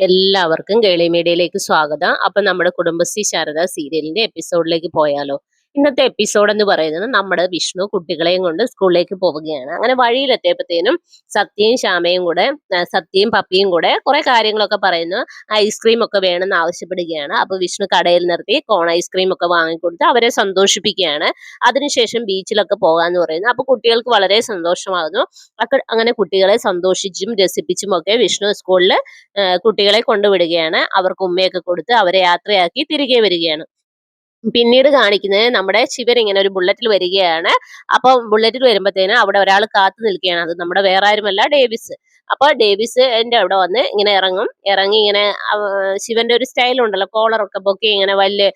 എല്ലാവർക്കും കേളി മീഡിയയിലേക്ക് സ്വാഗതം. അപ്പൊ നമ്മുടെ കുടുംബശ്രീ ശാരദ സീരിയലിന്റെ എപ്പിസോഡിലേക്ക് പോയാലോ. ഇന്നത്തെ എപ്പിസോഡ് എന്ന് പറയുന്നത് നമ്മുടെ വിഷ്ണു കുട്ടികളെയും കൊണ്ട് സ്കൂളിലേക്ക് പോവുകയാണ്. അങ്ങനെ വഴിയിലെത്തിയപ്പോഴത്തേനും സത്യയും ശ്യാമയും കൂടെ സത്യയും പപ്പിയും കൂടെ കുറെ കാര്യങ്ങളൊക്കെ പറയുന്നു. ഐസ്ക്രീം ഒക്കെ വേണമെന്ന് ആവശ്യപ്പെടുകയാണ്. അപ്പൊ വിഷ്ണു കടയിൽ നിർത്തി കോൺ ഐസ്ക്രീം ഒക്കെ വാങ്ങിക്കൊടുത്ത് അവരെ സന്തോഷിപ്പിക്കുകയാണ്. അതിനുശേഷം ബീച്ചിലൊക്കെ പോകാന്ന് പറയുന്നു. അപ്പൊ കുട്ടികൾക്ക് വളരെ സന്തോഷമാകുന്നു. അങ്ങനെ കുട്ടികളെ സന്തോഷിച്ചും രസിപ്പിച്ചും ഒക്കെ വിഷ്ണു സ്കൂളിൽ കുട്ടികളെ കൊണ്ടുവിടുകയാണ്. അവർക്ക് ഉമ്മയൊക്കെ കൊടുത്ത് അവരെ യാത്രയാക്കി തിരികെ വരികയാണ്. പിന്നീട് കാണിക്കുന്നത് നമ്മുടെ ശിവൻ ഇങ്ങനെ ഒരു ബുള്ളറ്റിൽ വരികയാണ്. അപ്പൊ ബുള്ളറ്റിൽ വരുമ്പോഴത്തേന് അവിടെ ഒരാൾ കാത്തു നിൽക്കുകയാണ്. അത് നമ്മുടെ വേറെ ആരുമല്ല ഡേവിസ്. അപ്പൊ ഡേവിസ് എന്റെ അവിടെ വന്ന് ഇങ്ങനെ ഇറങ്ങും. ഇറങ്ങി ഇങ്ങനെ ശിവന്റെ ഒരു സ്റ്റൈൽ ഉണ്ടല്ലോ. കോളറൊക്കെ പൊക്കി ഇങ്ങനെ വലിയ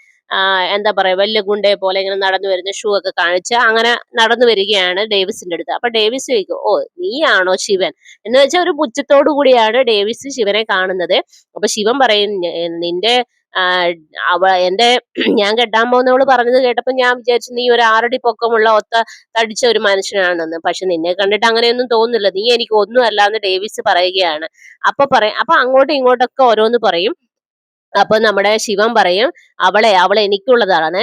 എന്താ പറയാ വലിയ ഗുണ്ടയെ പോലെ ഇങ്ങനെ നടന്നു വരുന്ന ഷൂ ഒക്കെ കാണിച്ച് അങ്ങനെ നടന്നു വരികയാണ് ഡേവിസിന്റെ അടുത്ത്. അപ്പൊ ഡേവിസ് ചോദിക്കും ഓ നീയാണോ ശിവൻ? എന്ന് വെച്ചാൽ ഒരു പുച്ഛത്തോടു കൂടിയാണ് ഡേവിസ് ശിവനെ കാണുന്നത്. അപ്പൊ ശിവൻ പറയും നിന്റെ അവ എന്റെ ഞാൻ കെട്ടാൻ പോകുന്നവൾ പറഞ്ഞത് കേട്ടപ്പോ ഞാൻ വിചാരിച്ചു നീ ഒരു ആറടി പൊക്കമുള്ള ഒത്ത തടിച്ച ഒരു മനുഷ്യനാണെന്ന്. പക്ഷെ നിന്നെ കണ്ടിട്ട് അങ്ങനെയൊന്നും തോന്നുന്നില്ല. നീ എനിക്ക് ഒന്നും അല്ലാന്ന് ഡേവിസ് പറയുകയാണ്. അപ്പൊ പറയും അപ്പൊ അങ്ങോട്ടും ഇങ്ങോട്ടൊക്കെ ഓരോന്ന് പറയും. അപ്പൊ നമ്മുടെ ശിവൻ പറയും അവളെ അവളെ എനിക്കുള്ളതാണ്.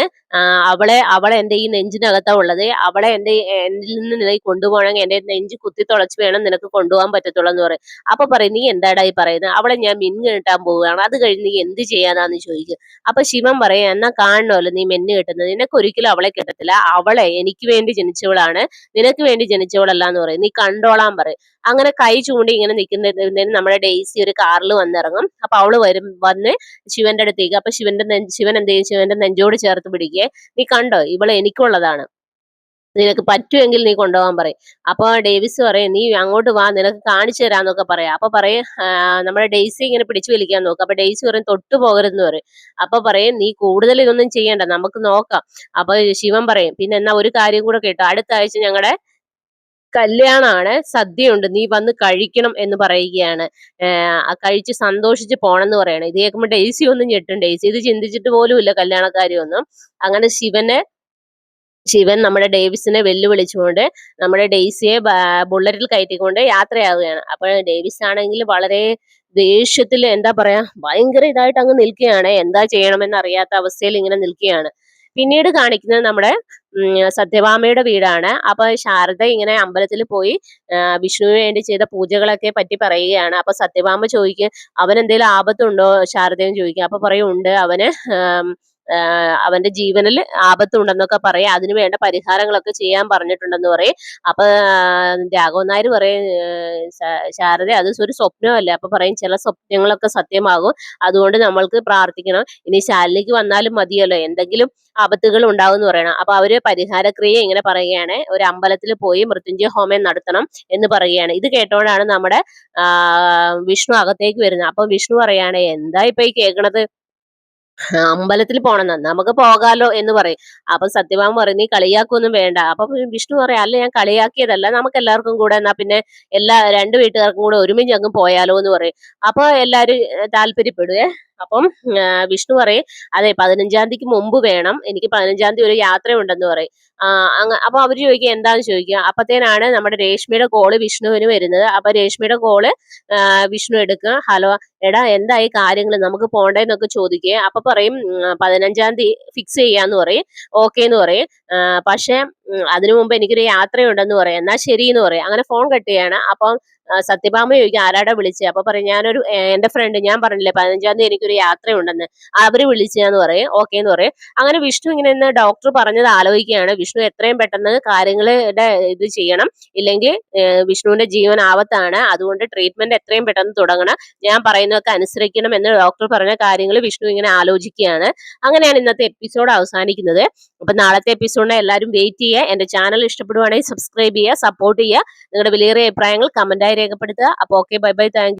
അവളെ അവളെ എന്റെ ഈ നെഞ്ചിനകത്താണ് ഉള്ളത്. അവളെ എന്റെ എന്നിൽ നിന്ന് നിനക്ക് കൊണ്ടുപോകണമെങ്കിൽ എന്റെ നെഞ്ച് കുത്തി തുളച്ച് വേണം നിനക്ക് കൊണ്ടുപോകാൻ പറ്റത്തുള്ളൂ എന്ന് പറയും. അപ്പൊ പറയും നീ എന്താടാ പറയുന്നത്? അവളെ ഞാൻ മിന്നു പോവുകയാണ്. അത് കഴിഞ്ഞ് നീ എന്ത് ചെയ്യാനാന്ന് ചോദിക്കും. അപ്പൊ ശിവൻ പറയും എന്നാ കാണണമല്ലോ നീ മെന്ന് കെട്ടുന്നത്. നിനക്ക് ഒരിക്കലും അവളെ കെട്ടത്തില്ല. അവളെ എനിക്ക് വേണ്ടി ജനിച്ചവളാണ്. നിനക്ക് വേണ്ടി ജനിച്ചവളല്ല എന്ന് പറയും. നീ കണ്ടോളാൻ പറയും. അങ്ങനെ കൈ ചൂണ്ടി ഇങ്ങനെ നിൽക്കുന്നതിന് നമ്മുടെ ഡെയ്സി ഒരു കാറിൽ വന്നിറങ്ങും. അപ്പൊ അവൾ വരും വന്ന് ശിവന്റെ അടുത്തേക്ക്. അപ്പൊ ശിവന്റെ നെഞ്ച് ശിവൻ എന്ത് ചെയ്യും? ശിവന്റെ നെഞ്ചോട് ചേർത്ത് പിടിക്കുക നീ കണ്ടോ? ഇവൾ എനിക്കുള്ളതാണ്. നിനക്ക് പറ്റുമെങ്കിൽ നീ കൊണ്ടുപോകാൻ പറയും. അപ്പൊ ഡേവിസ് പറയും നീ അങ്ങോട്ട് വാ നിനക്ക് കാണിച്ചു തരാന്നൊക്കെ പറയാം. അപ്പൊ പറയും "ആ, നമ്മുടെ ഡേയ്സി ഇങ്ങനെ പിടിച്ചു വലിക്കാൻ നോക്കും. അപ്പൊ ഡേയ്സി പറയും തൊട്ടു പോകരുതെന്ന് പറയും. അപ്പൊ പറയും നീ കൂടുതൽ ഇതൊന്നും ചെയ്യണ്ട നമുക്ക് നോക്കാം. അപ്പൊ ശിവൻ പറയും പിന്നെ എന്നാ ഒരു കാര്യം കൂടെ കേട്ടോ. അടുത്ത ആഴ്ച ഞങ്ങളുടെ കല്യാണമാണ് സദ്യയുണ്ട്. നീ വന്ന് കഴിക്കണം എന്ന് പറയുകയാണ്. കഴിച്ച് സന്തോഷിച്ച് പോണെന്ന് പറയണം. ഇത് കേൾക്കുമ്പോൾ ഡെയ്സി ഒന്നും ഞെട്ടും. ഡെയ്സി ഇത് ചിന്തിച്ചിട്ട് പോലുമില്ല കല്യാണക്കാരിയൊന്നും. അങ്ങനെ ശിവനെ ശിവൻ നമ്മുടെ ഡേവിസിനെ വെല്ലുവിളിച്ചുകൊണ്ട് നമ്മുടെ ഡെയ്സിയെ ബ- ബുള്ളറ്റിൽ കയറ്റിക്കൊണ്ട് യാത്രയാവുകയാണ്. അപ്പോൾ ഡേവിസ് ആണെങ്കിൽ വളരെ ദേഷ്യത്തിൽ എന്താ പറയാ ഭയങ്കര ഇതായിട്ട് അങ്ങ് നിൽക്കുകയാണ്. എന്താ ചെയ്യണമെന്ന് അറിയാത്ത അവസ്ഥയിൽ ഇങ്ങനെ നിൽക്കുകയാണ്. പിന്നീട് കാണിക്കുന്നത് നമ്മുടെ സത്യഭാമയുടെ വീടാണ്. അപ്പൊ ശാരദ ഇങ്ങനെ അമ്പലത്തിൽ പോയി വിഷ്ണുവിന് വേണ്ടി ചെയ്ത പൂജകളൊക്കെ പറ്റി പറയുകയാണ്. അപ്പൊ സത്യഭാമ ചോദിക്കും അവൻ എന്തെങ്കിലും ആപത്തുണ്ടോ? ശാരദയും ചോദിക്കും. അപ്പൊ പറയും ഉണ്ട്. അവന് അവന്റെ ജീവനിൽ ആപത്തുണ്ടെന്നൊക്കെ പറയും. അതിനു വേണ്ട പരിഹാരങ്ങളൊക്കെ ചെയ്യാൻ പറഞ്ഞിട്ടുണ്ടെന്ന് പറയും. അപ്പൊ രാഘവൻ നായർ പറയും ശാരദ അത് ഒരു സ്വപ്നമല്ലേ? അപ്പൊ പറയും ചില സ്വപ്നങ്ങളൊക്കെ സത്യമാകും. അതുകൊണ്ട് നമ്മൾക്ക് പ്രാർത്ഥിക്കണം. ഇനി ശാലിനിക്ക് വന്നാലും മതിയല്ലോ. എന്തെങ്കിലും ആപത്തുകൾ ഉണ്ടാവും എന്ന് പറയണം. അപ്പൊ അവർ പരിഹാരക്രിയ ഇങ്ങനെ പറയുകയാണ്. ഒരു അമ്പലത്തിൽ പോയി മൃത്യുഞ്ജയ ഹോമം നടത്തണം എന്ന് പറയുകയാണ്. ഇത് കേട്ടോണ്ടാണ് നമ്മുടെ വിഷ്ണു അകത്തേക്ക് വരുന്നത്. അപ്പൊ വിഷ്ണു പറയാണ് എന്താ ഇപ്പൊ ഈ കേൾക്കണത്? അമ്പലത്തിൽ പോണെന്ന് നമുക്ക് പോകാലോ എന്ന് പറയും. അപ്പൊ സത്യഭാമ പറയും നീ കളിയാക്കൊന്നും വേണ്ട. അപ്പൊ വിഷ്ണു പറയാം അല്ല ഞാൻ കളിയാക്കിയതല്ല. നമുക്ക് എല്ലാവർക്കും കൂടെ എന്നാ പിന്നെ എല്ലാ രണ്ട് വീട്ടുകാർക്കും കൂടെ ഒരുമിച്ച് അങ്ങ് പോയാലോ എന്ന് പറയും. അപ്പൊ എല്ലാരും താല്പര്യപ്പെടുവേ. അപ്പം വിഷ്ണു പറയും അതെ പതിനഞ്ചാം തീയതിക്ക് മുമ്പ് വേണം. എനിക്ക് പതിനഞ്ചാം തീയതി ഒരു യാത്രയുണ്ടെന്ന് പറയും. അപ്പൊ അവർ ചോദിക്കുക എന്താന്ന് ചോദിക്കുക? അപ്പത്തേനാണ് നമ്മുടെ രേഷ്മയുടെ കോൾ വിഷ്ണുവിന് വരുന്നത്. അപ്പൊ രേഷ്മയുടെ കോൾ വിഷ്ണു എടുക്കുക. ഹലോ എടാ എന്തായി കാര്യങ്ങൾ നമുക്ക് പോണ്ടേന്നൊക്കെ ചോദിക്കുക. അപ്പൊ പറയും പതിനഞ്ചാം തീയതി ഫിക്സ് ചെയ്യാന്ന് പറയും. ഓക്കെ എന്ന് പറയും പക്ഷെ അതിനു മുമ്പ് എനിക്കൊരു യാത്രയുണ്ടെന്ന് പറയാം. എന്നാ ശരി എന്ന് പറയാം. അങ്ങനെ ഫോൺ കട്ട് ചെയ്യാണ്. അപ്പം സത്യഭാമ ചോദിക്കും ആരാടാ വിളിച്ചത് അപ്പൊ പറയും ഞാനൊരു എന്റെ ഫ്രണ്ട് ഞാൻ പറഞ്ഞില്ലേ പതിനഞ്ചാം തീയതി എനിക്കൊരു യാത്രയുണ്ടെന്ന്. അവർ വിളിച്ചാന്ന് പറയും. ഓക്കെ എന്ന് പറയും. അങ്ങനെ വിഷ്ണു ഇങ്ങനെ ഇന്ന് ഡോക്ടർ പറഞ്ഞത് ആലോചിക്കുകയാണ്. വിഷ്ണു എത്രയും പെട്ടെന്ന് കാര്യങ്ങളുടെ ഇത് ചെയ്യണം. ഇല്ലെങ്കിൽ വിഷ്ണുവിന്റെ ജീവൻ ആപത്താണ്. അതുകൊണ്ട് ട്രീറ്റ്മെന്റ് എത്രയും പെട്ടെന്ന് തുടങ്ങണം. ഞാൻ പറയുന്നതൊക്കെ അനുസരിക്കണം എന്ന് ഡോക്ടർ പറഞ്ഞ കാര്യങ്ങൾ വിഷ്ണു ഇങ്ങനെ ആലോചിക്കുകയാണ്. അങ്ങനെയാണ് ഇന്നത്തെ എപ്പിസോഡ് അവസാനിക്കുന്നത്. അപ്പൊ നാളത്തെ എപ്പിസോഡിനെ എല്ലാവരും വെയിറ്റ് ചെയ്യുക. എന്റെ ചാനൽ ഇഷ്ടപ്പെടുവാണെങ്കിൽ സബ്സ്ക്രൈബ് ചെയ്യുക സപ്പോർട്ട് ചെയ്യുക. നിങ്ങളുടെ വിലയേറിയ അഭിപ്രായങ്ങൾ കമന്റായി രേഖപ്പെടുത്തുക. അപ്പൊ ഓക്കെ ബൈ ബൈ താങ്ക്